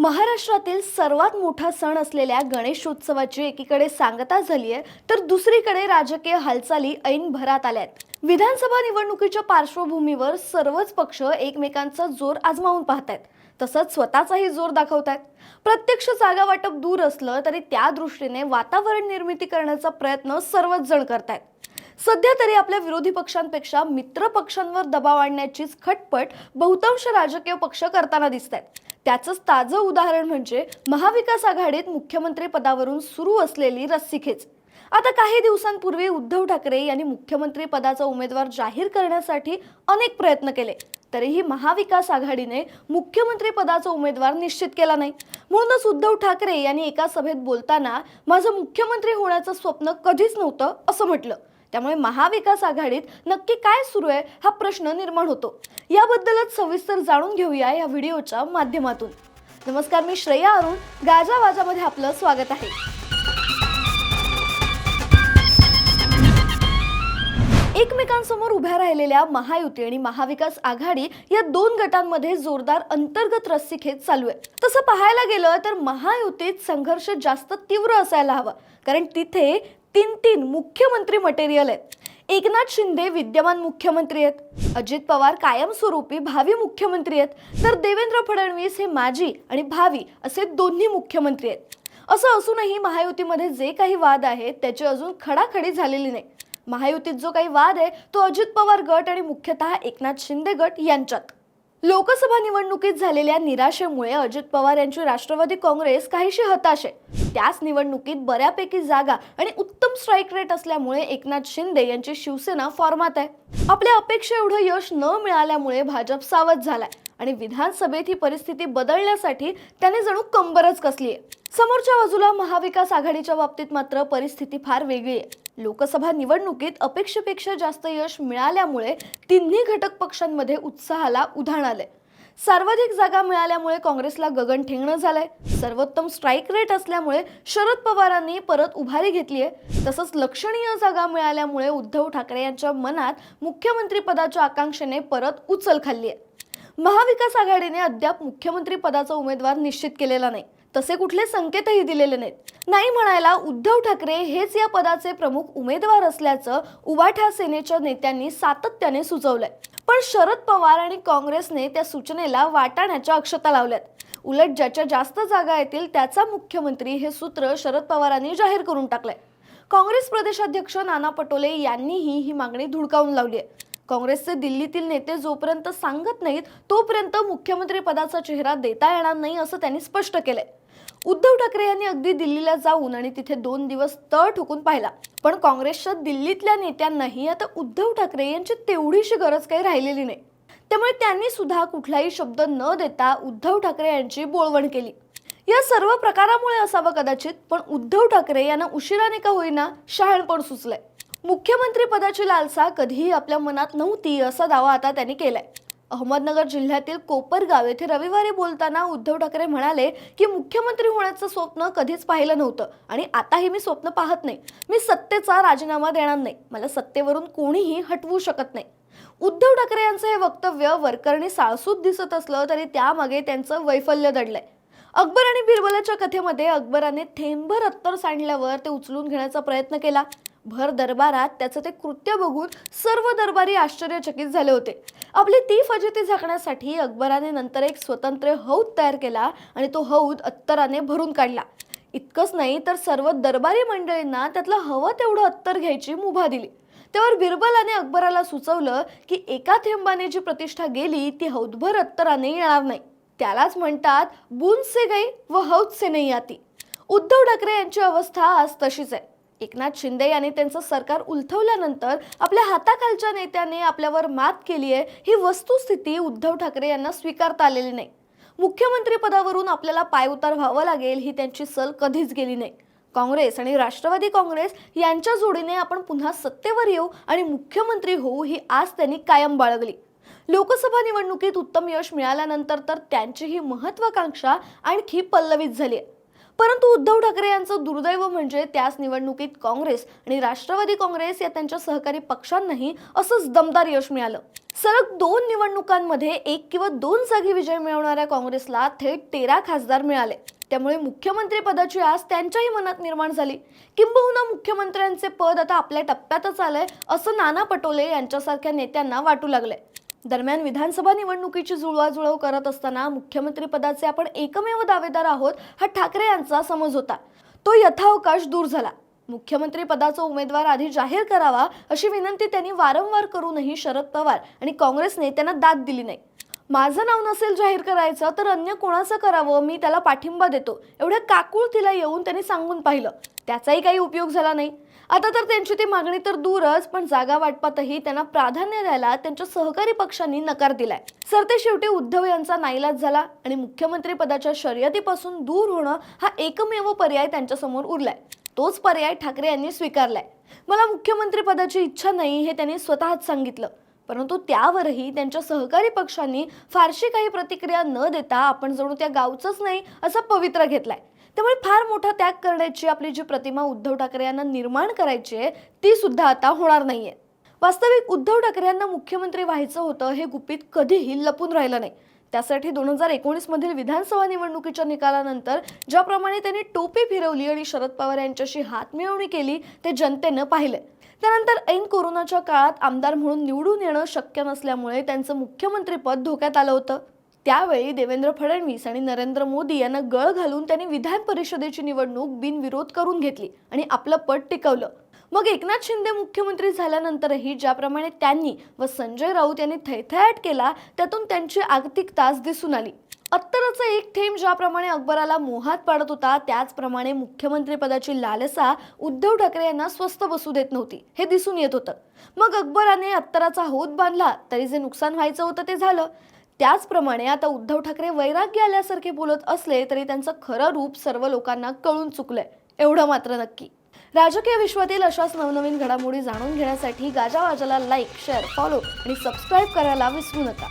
महाराष्ट्रातील सर्वात मोठा सण असलेल्या गणेशोत्सवाची एकीकडे सांगता झाली आहे तर दुसरीकडे राजकीय हालचाली ऐन भरात आल्यात विधानसभा निवडणुकीच्या पार्श्वभूमीवर सर्वच पक्ष एकमेकांचा जोर आजमावून पाहतायत. तसंच स्वतःचाही जोर दाखवतायत प्रत्यक्ष जागा वाटप दूर असलं तरी त्या दृष्टीने वातावरण निर्मिती करण्याचा प्रयत्न सर्वच जण करतायत. सध्या तरी आपल्या विरोधी पक्षांपेक्षा मित्र पक्षांवर दबाव आणण्याचीच खटपट बहुतांश राजकीय पक्ष करताना दिसत आहेत त्याचंच ताजं उदाहरण म्हणजे महाविकास आघाडीत मुख्यमंत्री पदावरून सुरू असलेली रस्सीखेच. आता काही दिवसांपूर्वी उद्धव ठाकरे यांनी मुख्यमंत्री पदाचा उमेदवार जाहीर करण्यासाठी अनेक प्रयत्न केले. तरीही महाविकास आघाडीने मुख्यमंत्री पदाचा उमेदवार निश्चित केला नाही. म्हणूनच उद्धव ठाकरे यांनी एका सभेत बोलताना माझं मुख्यमंत्री होण्याचं स्वप्न कधीच नव्हतं असं म्हटलं. त्यामुळे महाविकास आघाडीत नक्की काय सुरू आहे हा प्रश्न निर्माण होतो. याबद्दलच सविस्तर जाणून घेऊया या व्हिडिओच्या माध्यमातून. नमस्कार मी श्रेया अरुण गाजा वाजामध्ये आपलं स्वागत आहे. एकमेकांसमोर उभ्या राहिलेल्या महायुती आणि महाविकास आघाडी या दोन गटांमध्ये जोरदार अंतर्गत रस्सीखेच चालू आहे. तसं पाहायला गेलं तर महायुतीत संघर्ष जास्त तीव्र असायला हवा. कारण तिथे तीन तीन मुख्यमंत्री मटेरियल आहेत. एकनाथ शिंदे विद्यमान मुख्यमंत्री आहेत. अजित पवार कायमस्वरूपी भावी मुख्यमंत्री आहेत. तर देवेंद्र फडणवीस हे माजी आणि भावी असे दोन्ही मुख्यमंत्री आहेत. असं असूनही महायुतीमध्ये जे काही वाद आहेत त्याची अजून खडाखडी झालेली नाही. महायुतीत जो काही वाद आहे तो अजित पवार गट आणि मुख्यतः एकनाथ शिंदे गट यांच्यात. लोकसभा निवडणुकीत झालेल्या निराशेमुळे अजित पवार यांची राष्ट्रवादी काँग्रेस काहीशी हताश आहे. त्याच निवडणुकीत बऱ्यापैकी जागा आणि उत्तम स्ट्राईक रेट असल्यामुळे एकनाथ शिंदे यांची शिवसेना फॉर्मात आहे. आपल्या अपेक्षा एवढं यश न मिळाल्यामुळे भाजप सावध झालाय आणि विधानसभेत ही परिस्थिती बदलण्यासाठी त्याने जणू कंबरच कसली आहे. समोरच्या बाजूला महाविकास आघाडीच्या बाबतीत मात्र परिस्थिती फार वेगळी आहे. लोकसभा निवडणुकीत अपेक्षेपेक्षा जास्त यश मिळाल्यामुळे तिन्ही घटक पक्षांमध्ये उत्साहाला उधाण आलंय. सर्वाधिक जागा मिळाल्यामुळे काँग्रेसला गगन ठेंगणं झालंय. सर्वोत्तम स्ट्राईक रेट असल्यामुळे शरद पवारांनी परत उभारी घेतली आहे तसंच लक्षणीय जागा मिळाल्यामुळे उद्धव ठाकरे यांच्या मनात मुख्यमंत्री पदाच्या आकांक्षेने परत उचल खाल्ली आहे महाविकास आघाडीने अद्याप मुख्यमंत्री पदाचा उमेदवार निश्चित केलेला नाही. तसे कुठले संकेतही दिलेले नाहीत. नाही म्हणायला उद्धव ठाकरे हेच या पदाचे प्रमुख उमेदवार असल्याचं उबाठा सेनेच्या नेत्यांनी सातत्याने सुचवलंय. पण शरद पवार आणि काँग्रेसने त्या सूचनेला वाटाण्याच्या अक्षता लावल्यात. उलट ज्याच्या जास्त जागा येतील त्याचा मुख्यमंत्री हे सूत्र शरद पवारांनी जाहीर करून टाकलंय. काँग्रेस प्रदेशाध्यक्ष नाना पटोले यांनीही ही मागणी धुडकावून लावली आहे. काँग्रेसचे दिल्लीतील नेते जोपर्यंत सांगत नाहीत तोपर्यंत मुख्यमंत्री पदाचा चेहरा देता येणार नाही असं त्यांनी स्पष्ट केलंय. उद्धव ठाकरे यांनी अगदी दिल्लीला जाऊन आणि तिथे दोन दिवस तळ ठोकून पाहिला. पण काँग्रेसच्या दिल्लीतल्या नेत्यांनाही आता उद्धव ठाकरे यांची तेवढीशी गरज काही राहिलेली नाही. त्यामुळे त्यांनी सुद्धा कुठलाही शब्द न देता उद्धव ठाकरे यांची बोळवण केली. या सर्व प्रकारामुळे असावं कदाचित पण उद्धव ठाकरे यांना उशिराने का होईना शहाणपण सुचलंय? मुख्यमंत्री पदाची लालसा कधीही आपल्या मनात नव्हती असा दावा आता त्यांनी केलाय. अहमदनगर जिल्ह्यातील कोपरगाव येथे रविवारी बोलताना उद्धव ठाकरे म्हणाले की मुख्यमंत्री होण्याचं स्वप्न कधीच पाहिलं नव्हतं आणि आताही मी स्वप्न पाहत नाही. मी सत्तेचा राजीनामा देणार नाही. मला सत्तेवरून कोणीही हटवू शकत नाही. उद्धव ठाकरे यांचं हे वक्तव्य वरकरणी साळसूत दिसत असलं तरी त्यामागे त्यांचं वैफल्य दडलंय. अकबर आणि बिरबलाच्या कथेमध्ये अकबराने थेंबभर अत्तर सांडल्यावर ते उचलून घेण्याचा प्रयत्न केला. भर दरबारात त्याचं ते कृत्य बघून सर्व दरबारी आश्चर्यचकित झाले होते. आपली ती फजिती झाकण्यासाठी अकबराने नंतर एक स्वतंत्र हौद तयार केला आणि तो हौद अत्तराने भरून काढला. इतकंच नाही तर सर्व दरबारी मंडळींना त्यातलं हवं तेवढं अत्तर घ्यायची मुभा दिली. त्यावर बिरबलाने अकबराला सुचवलं की एका थेंबाने जी प्रतिष्ठा गेली ती हौदभर अत्तराने येणार नाही. त्यालाच म्हणतात बूंद से गई व हौद से नाही आती उद्धव ठाकरे यांची अवस्था आज तशीच आहे. एकनाथ शिंदे यांनी त्यांचं सरकार उलथवल्यानंतर आपल्या हाताखालच्या नेत्याने आपल्यावर मात केली आहे ही वस्तुस्थिती उद्धव ठाकरे यांना स्वीकारता आलेली नाही. मुख्यमंत्री पदावरून आपल्याला पायउतार व्हावं लागेल ही त्यांची सल कधीच गेली नाही. काँग्रेस आणि राष्ट्रवादी काँग्रेस यांच्या जोडीने आपण पुन्हा सत्तेवर येऊ आणि मुख्यमंत्री होऊ ही आज त्यांनी कायम बाळगली. लोकसभा निवडणुकीत उत्तम यश मिळाल्यानंतर तर त्यांची ही महत्वाकांक्षा आणखी पल्लवित झाली आहे. परंतु उद्धव ठाकरे यांचं दुर्दैव म्हणजे त्याच निवडणुकीत काँग्रेस आणि राष्ट्रवादी काँग्रेस या त्यांच्या सहकारी पक्षांनाही असंच दमदार यश मिळालं. सलग दोन निवडणुकांमध्ये एक किंवा दोन जागी विजय मिळवणाऱ्या काँग्रेसला थेट तेरा खासदार मिळाले. त्यामुळे मुख्यमंत्री पदाची आस त्यांच्याही मनात निर्माण झाली. किंबहुना मुख्यमंत्र्यांचे पद आता आपल्या टप्प्यातच आलंय असं नाना पटोले यांच्यासारख्या नेत्यांना वाटू लागलंय. दरम्यान विधानसभा निवडणुकीची जुळवाजुळव करत असताना मुख्यमंत्रीपदाचे आपण एकमेव दावेदार आहोत हा ठाकरे यांचा समज होता. तो यथावकाश दूर झाला. मुख्यमंत्री पदाचा उमेदवार आधी जाहीर करावा अशी विनंती त्यांनी वारंवार करूनही शरद पवार आणि काँग्रेस नेत्यांना दाद दिली नाही. माझं नाव नसेल जाहीर करायचं तर अन्य कोणाचं करावं? मी त्याला पाठिंबा देतो. एवढ्या काकुळतीला येऊन त्यांनी सांगून पाहिलं. त्याचाही काही उपयोग झाला नाही. आता तर त्यांची ती मागणी तर दूरच पण जागा वाटपातही त्यांना प्राधान्य द्यायला त्यांच्या सहकारी पक्षांनी नकार दिलाय. सरते शेवटी उद्धव यांचा नाईलाज झाला आणि मुख्यमंत्री पदाच्या शर्यतीपासून दूर होणं हा एकमेव पर्याय त्यांच्यासमोर उरलाय. तोच पर्याय ठाकरे यांनी स्वीकारलाय. मला मुख्यमंत्री पदाची इच्छा नाही हे त्यांनी स्वतःच सांगितलं. परंतु त्यावरही त्यांच्या सहकारी पक्षांनी फारशी काही प्रतिक्रिया न देता आपण जणू त्या गावचंच नाही असा पवित्रा घेतलाय. त्यामुळे फार मोठा त्याग करण्याची आपली जी प्रतिमा उद्धव ठाकरे यांना निर्माण करायची आहे ती सुद्धा आता होणार नाहीये. वास्तविक उद्धव ठाकरे यांना मुख्यमंत्री व्हायचं होतं हे गुपित कधीही लपून राहिलं नाही. त्यासाठी दोन हजार एकोणीस मधील विधानसभा निवडणुकीच्या निकालानंतर ज्याप्रमाणे त्यांनी टोपी फिरवली आणि शरद पवार यांच्याशी हातमिळवणी केली ते जनतेनं पाहिलं त्यानंतर ऐन कोरोनाच्या काळात आमदार म्हणून निवडून येणं शक्य नसल्यामुळे त्यांचं मुख्यमंत्रीपद धोक्यात आलं होतं. त्यावेळी देवेंद्र फडणवीस आणि नरेंद्र मोदी यांना गळ घालून त्यांनी विधान परिषदेची निवडणूक बिनविरोध करून घेतली आणि आपलं पद टिकवलं. मग एकनाथ शिंदे मुख्यमंत्री झाल्यानंतरही ज्याप्रमाणे त्यांनी व संजय राऊत यांनी थैथयाट केला त्यातून त्यांची आर्थिक तास दिसून आली. अत्तराचा एक थेंब ज्याप्रमाणे अकबराला मोहात पाडत होता त्याचप्रमाणे मुख्यमंत्रीपदाची लालसा उद्धव ठाकरे यांना स्वस्त बसू देत नव्हती हे दिसून येत होतं. मग अकबराने अत्तराचा होत बांधला तरी जे नुकसान व्हायचं होतं ते झालं. त्याचप्रमाणे आता उद्धव ठाकरे वैराग्य आल्यासारखे बोलत असले तरी त्यांचं खरं रूप सर्व लोकांना कळून चुकलंय. एवढं मात्र नक्की. राजकीय विश्वातील अशाच नवनवीन घडामोडी जाणून घेण्यासाठी गाजावाजाला लाईक शेअर फॉलो आणि सबस्क्राईब करायला विसरू नका.